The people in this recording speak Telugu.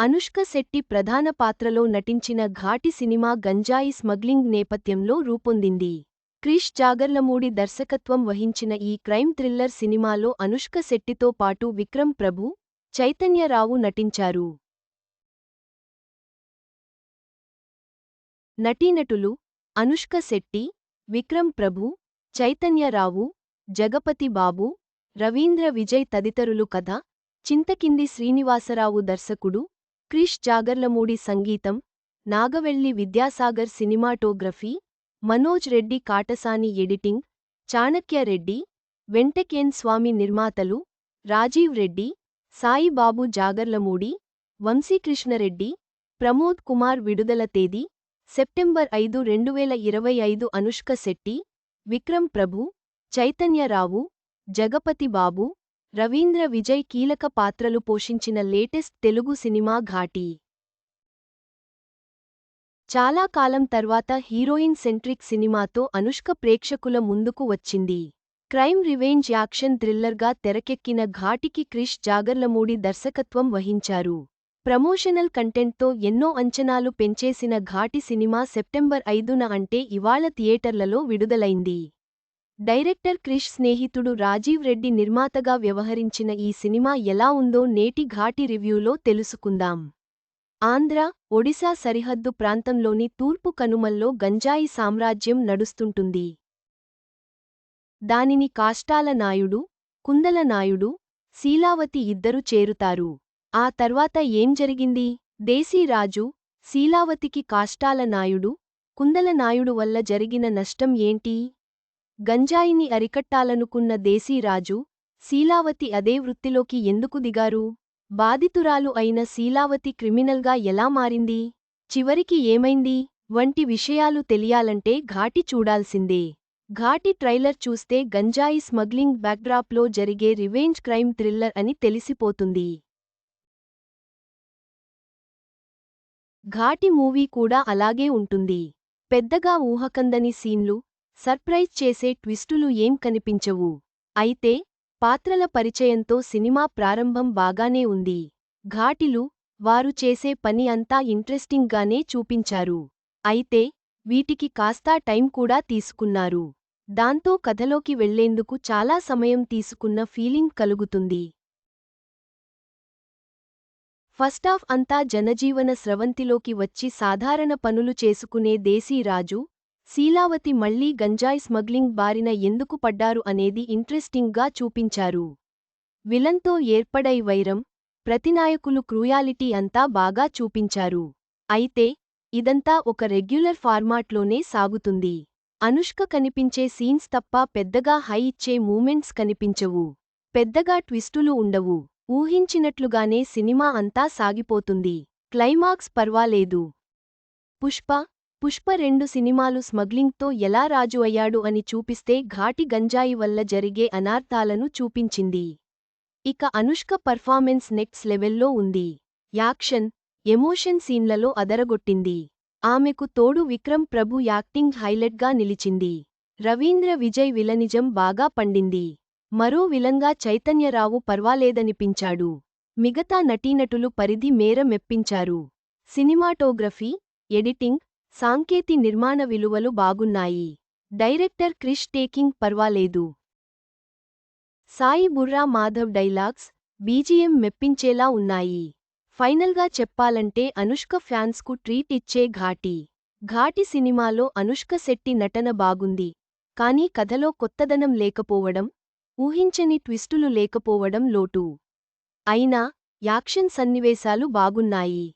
అనుష్క శెట్టి ప్రధాన పాత్రలో నటించిన ఘాటి సినిమా గంజాయి స్మగ్లింగ్ నేపథ్యంలో రూపొందింది. క్రిష్ జాగర్లమూడి దర్శకత్వం వహించిన ఈ క్రైమ్ థ్రిల్లర్ సినిమాలో అనుష్క శెట్టితో పాటు విక్రమ్ ప్రభు చైతన్యరావు నటించారు. నటీనటులు అనుష్క శెట్టి విక్రమ్ ప్రభు చైతన్యరావు జగపతి బాబు రవీంద్ర విజయ్ తదితరులు కథ చింతకింది శ్రీనివాసరావు దర్శకుడు క్రిష్ జాగర్లమూడి సంగీతం నాగవెల్లి విద్యాసాగర్ సినిమాటోగ్రఫీ మనోజ్ రెడ్డి కాటసాని ఎడిటింగ్ చాణక్య రెడ్డి స్వామి నిర్మాతలు రాజీవ్ రెడ్డి సాయిబాబు జాగర్లమూడి వంశీకృష్ణరెడ్డి ప్రమోద్ కుమార్ విడుదల తేదీ సెప్టెంబర్ ఐదు రెండువేల ఇరవై ఐదు అనుష్క శెట్టి విక్రమ్ ప్రభు చైతన్యరావు జగపతి బాబు రవీంద్ర విజయ్ కీలక పాత్రలు పోషించిన లేటెస్ట్ తెలుగు సినిమా ఘాటి. చాలా కాలం తర్వాత హీరోయిన్ సెంట్రిక్ సినిమాతో అనుష్క ప్రేక్షకుల ముందుకు వచ్చింది. క్రైమ్ రివెంజ్ యాక్షన్ థ్రిల్లర్గా తెరకెక్కిన ఘాటికి క్రిష్ జాగర్లమూడి దర్శకత్వం వహించారు. ప్రమోషనల్ కంటెంట్తో ఎన్నో అంచనాలు పెంచేసిన ఘాటి సినిమా సెప్టెంబర్ ఐదున అంటే ఇవాళ థియేటర్లలో విడుదలైంది. డైరెక్టర్ క్రిష్ స్నేహితుడు రాజీవ్ రెడ్డి నిర్మాతగా వ్యవహరించిన ఈ సినిమా ఎలా ఉందో నేటి ఘాటి రివ్యూలో తెలుసుకుందాం. ఆంధ్ర ఒడిశా సరిహద్దు ప్రాంతంలోని తూర్పు కనుమల్లో గంజాయి సామ్రాజ్యం నడుస్తుంటుంది. దానిని కాష్టాల నాయుడు కుందల నాయుడు శీలావతి ఇద్దరు చేరుతారు. ఆ తర్వాత ఏం జరిగింది? దేశీరాజు శీలావతికి కాష్టాల నాయుడు కుందల నాయుడు వల్ల జరిగిన నష్టం ఏంటి? గంజాయిని అరికట్టాలనుకున్న దేశీరాజు శీలావతి అదే వృత్తిలోకి ఎందుకు దిగారు? బాధితురాలు అయిన శీలావతి క్రిమినల్గా ఎలా మారింది? చివరికి ఏమైంది? వంటి విషయాలు తెలియాలంటే ఘాటి చూడాల్సిందే. ఘాటి ట్రైలర్ చూస్తే గంజాయి స్మగ్లింగ్ బ్యాక్డ్రాప్లో జరిగే రివెంజ్ క్రైమ్ థ్రిల్లర్ అని తెలిసిపోతుంది. ఘాటి మూవీ కూడా అలాగే ఉంటుంది. పెద్దగా ఊహకందని సీన్లు సర్ప్రైజ్ చేసే ట్విస్టులు ఏం కనిపించవు. అయితే పాత్రల పరిచయంతో సినిమా ప్రారంభం బాగానే ఉంది. ఘాటిలు వారు చేసే పని అంతా ఇంట్రెస్టింగ్గానే చూపించారు. అయితే వీటికి కాస్తా టైం కూడా తీసుకున్నారు. దాంతో కథలోకి వెళ్ళేందుకు చాలా సమయం తీసుకున్న ఫీలింగ్ కలుగుతుంది. ఫస్టాఫ్ అంతా జనజీవన స్రవంతిలోకి వచ్చి సాధారణ పనులు చేసుకునే దేశీరాజు శీలావతి మళ్ళీ గంజాయి స్మగ్లింగ్ బారిన ఎందుకు పడ్డారు అనేది ఇంట్రెస్టింగ్గా చూపించారు. విలన్తో ఏర్పడై వైరం ప్రతినాయకులు క్రూయాలిటీ అంతా బాగా చూపించారు. అయితే ఇదంతా ఒక రెగ్యులర్ ఫార్మాట్లోనే సాగుతుంది. అనుష్క కనిపించే సీన్స్ తప్ప పెద్దగా హై ఇచ్చే మూమెంట్స్ కనిపించవు. పెద్దగా ట్విస్టులు ఉండవు. ఊహించినట్లుగానే సినిమా అంతా సాగిపోతుంది. క్లైమాక్స్ పర్వాలేదు. పుష్ప పుష్ప రెండు సినిమాలు స్మగ్లింగ్తో ఎలా రాజు అయ్యాడు అని చూపిస్తే ఘాటి గంజాయి వల్ల జరిగే అనార్థాలను చూపించింది. ఇక అనుష్క పర్ఫార్మెన్స్ నెక్స్ట్ లెవెల్లో ఉంది. యాక్షన్ ఎమోషన్ సీన్లలో అదరగొట్టింది. ఆమెకు తోడు విక్రమ్ ప్రభు యాక్టింగ్ హైలైట్గా నిలిచింది. రవీంద్ర విజయ్ విలనిజం బాగా పండింది. మరో విలంగా చైతన్యరావు పర్వాలేదనిపించాడు. మిగతా నటీనటులు పరిధి మేర మెప్పించారు. సినిమాటోగ్రఫీ ఎడిటింగ్ సాంకేతి నిర్మాణ విలువలు బాగున్నాయి. డైరెక్టర్ క్రిష్ టేకింగ్ పర్వాలేదు. సాయి బుర్రా మాధవ్ డైలాగ్స్ బీజీఎం మెప్పించేలా ఉన్నాయి. ఫైనల్గా చెప్పాలంటే అనుష్క ఫ్యాన్స్కు ట్రీట్ ఇచ్చే ఘాటి. ఘాటి సినిమాలో అనుష్క శెట్టి నటన బాగుంది. కానీ కథలో కొత్తదనం లేకపోవడం ఊహించని ట్విస్టులు లేకపోవడం లోటు. అయినా యాక్షన్ సన్నివేశాలు బాగున్నాయి.